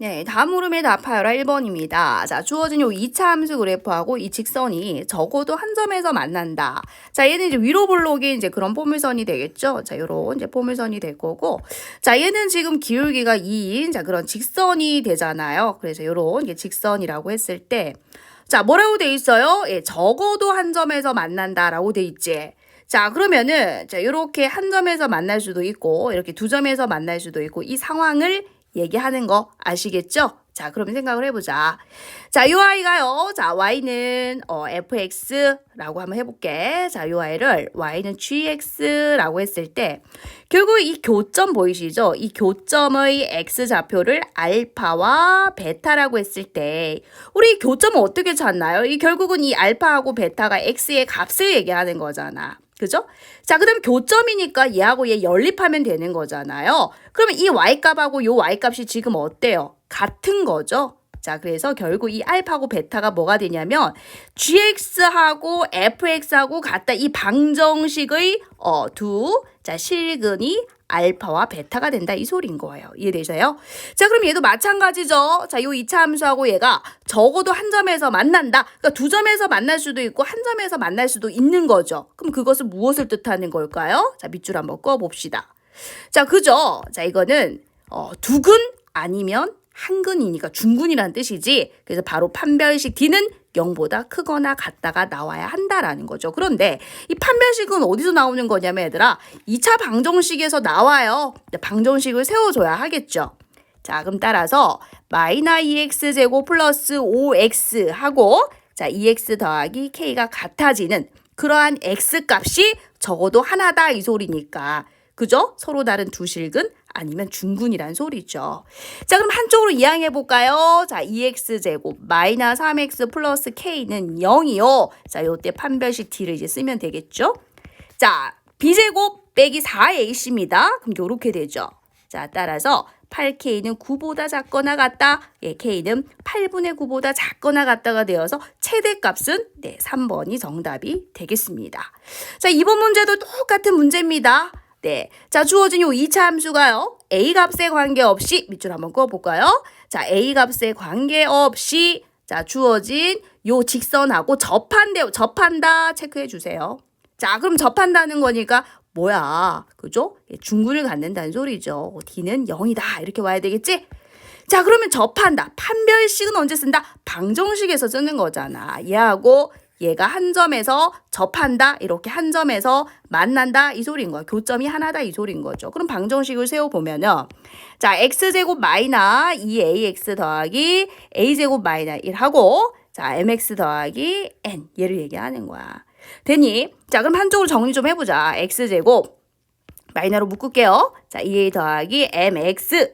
네, 다음 물음에 답하여라 1번입니다. 자, 주어진 요 2차 함수 그래프하고 이 직선이 적어도 한 점에서 만난다. 자, 얘는 이제 위로 볼록이 이제 그런 포물선이 되겠죠. 자, 요런 이제 포물선이 될 거고. 자, 얘는 지금 기울기가 2인 자, 그런 직선이 되잖아요. 그래서 요런 게 직선이라고 했을 때 자, 뭐라고 돼 있어요? 예, 적어도 한 점에서 만난다라고 돼 있지. 자, 그러면은 자, 요렇게 한 점에서 만날 수도 있고 이렇게 두 점에서 만날 수도 있고 이 상황을 얘기하는 거 아시겠죠? 자, 그러면 생각을 해보자. 자, 요 아이가요. 자, y는 어, fx라고 한번 해볼게. 자, 요 아이를 y는 gx라고 했을 때 결국 이 교점 보이시죠? 이 교점의 x 좌표를 알파와 베타라고 했을 때 우리 교점은 어떻게 찾나요? 이 결국은 이 알파하고 베타가 x의 값을 얘기하는 거잖아. 그죠? 자, 그 다음에 교점이니까 얘하고 얘 연립하면 되는 거잖아요. 그러면 이 y값하고 요 y값이 지금 어때요? 같은 거죠? 자, 그래서 결국 이 알파고 베타가 뭐가 되냐면 gx하고 fx하고 같다. 이 방정식의 어, 두 자, 실근이 알파와 베타가 된다 이 소리인 거예요. 이해되셔요? 자, 그럼 얘도 마찬가지죠. 자, 요 2차 함수하고 얘가 적어도 한 점에서 만난다. 그러니까 두 점에서 만날 수도 있고 한 점에서 만날 수도 있는 거죠. 그럼 그것은 무엇을 뜻하는 걸까요? 자, 밑줄 한번 꺼 봅시다. 자, 그죠? 자, 이거는 어, 두근 아니면 한근이니까 중근이라는 뜻이지. 그래서 바로 판별식 D는 0보다 크거나 같다가 나와야 한다라는 거죠. 그런데 이 판별식은 어디서 나오는 거냐면 얘들아 2차 방정식에서 나와요. 방정식을 세워줘야 하겠죠. 자 그럼 따라서 마이너 2x 제곱 플러스 5x 하고 자 2x 더하기 k가 같아지는 그러한 x 값이 적어도 하나다 이 소리니까 그죠? 서로 다른 두 실근 아니면 중근이란 소리죠. 자, 그럼 한쪽으로 이항해 볼까요? 자, 2x 제곱 마이너 3x 플러스 k는 0이요. 자, 요때 판별식 d를 이제 쓰면 되겠죠? 자, b제곱 빼기 4ac입니다. 그럼 요렇게 되죠. 자, 따라서 8k는 9보다 작거나 같다. 예, k는 8분의 9보다 작거나 같다가 되어서 최대값은 네, 3번이 정답이 되겠습니다. 자, 이번 문제도 똑같은 문제입니다. 네. 자, 주어진 요 2차 함수가요. A 값에 관계없이 밑줄 한번 그어 볼까요? 자, A 값에 관계없이 자, 주어진 요 직선하고 접한대요. 접한다 체크해 주세요. 자, 그럼 접한다는 거니까 뭐야? 그죠? 예, 중근을 갖는다는 소리죠. D는 0이다. 이렇게 와야 되겠지? 자, 그러면 접한다. 판별식은 언제 쓴다? 방정식에서 쓰는 거잖아. 얘하고 얘가 한 점에서 접한다 이렇게 한 점에서 만난다 이 소리인 거야. 교점이 하나다 이 소리인 거죠. 그럼 방정식을 세워 보면은 자 x제곱 마이너 2ax 더하기 a제곱 마이너 1 하고 자 mx 더하기 n 얘를 얘기하는 거야. 되니? 자 그럼 한쪽으로 정리 좀 해보자. x제곱 마이너로 묶을게요. 자 2a 더하기 mx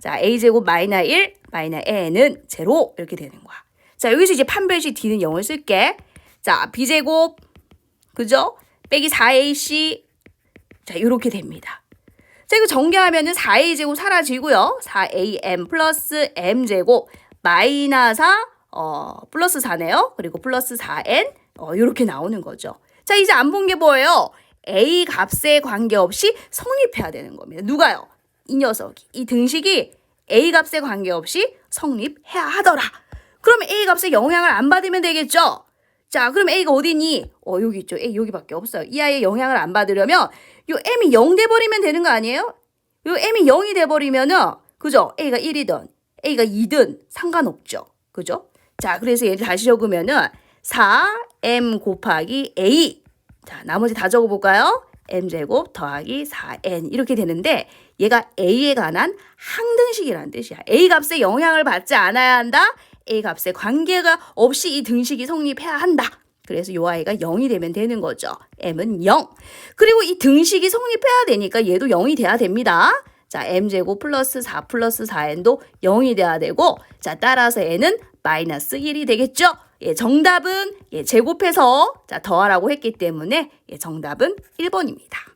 자 a제곱 마이너 1 마이너 n은 제로 이렇게 되는 거야. 자 여기서 이제 판별식 d는 0을 쓸게. 자, b제곱 그죠? 빼기 4ac 자, 이렇게 됩니다. 자, 이거 전개하면은 4a 제곱 사라지고요. 4am 플러스 m제곱 마이너스 4 어, 플러스 4네요. 그리고 플러스 4n 어, 이렇게 나오는 거죠. 자, 이제 안 본 게 뭐예요? a 값에 관계없이 성립해야 되는 겁니다. 누가요? 이 녀석이. 이 등식이 a 값에 관계없이 성립해야 하더라. 그럼 a 값에 영향을 안 받으면 되겠죠? 자, 그럼 A가 어디니? 어, 여기 있죠. A 여기밖에 없어요. 이 아이의 영향을 안 받으려면 요 M이 0 돼버리면 되는 거 아니에요? 요 M이 0이 돼버리면은 그죠? A가 1이든 A가 2든 상관없죠. 그죠? 자, 그래서 얘를 다시 적으면은 4M 곱하기 A 자, 나머지 다 적어볼까요? m제곱 더하기 4n 이렇게 되는데 얘가 a에 관한 항등식이라는 뜻이야. a 값에 영향을 받지 않아야 한다. A 값에 관계가 없이 이 등식이 성립해야 한다. 그래서 요 아이가 0이 되면 되는 거죠. m은 0. 그리고 이 등식이 성립해야 되니까 얘도 0이 돼야 됩니다. 자, m제곱 플러스 4 플러스 4n도 0이 돼야 되고 자, 따라서 n은 마이너스 1이 되겠죠. 예, 정답은 예, 제곱해서 자, 더하라고 했기 때문에 예, 정답은 1번입니다.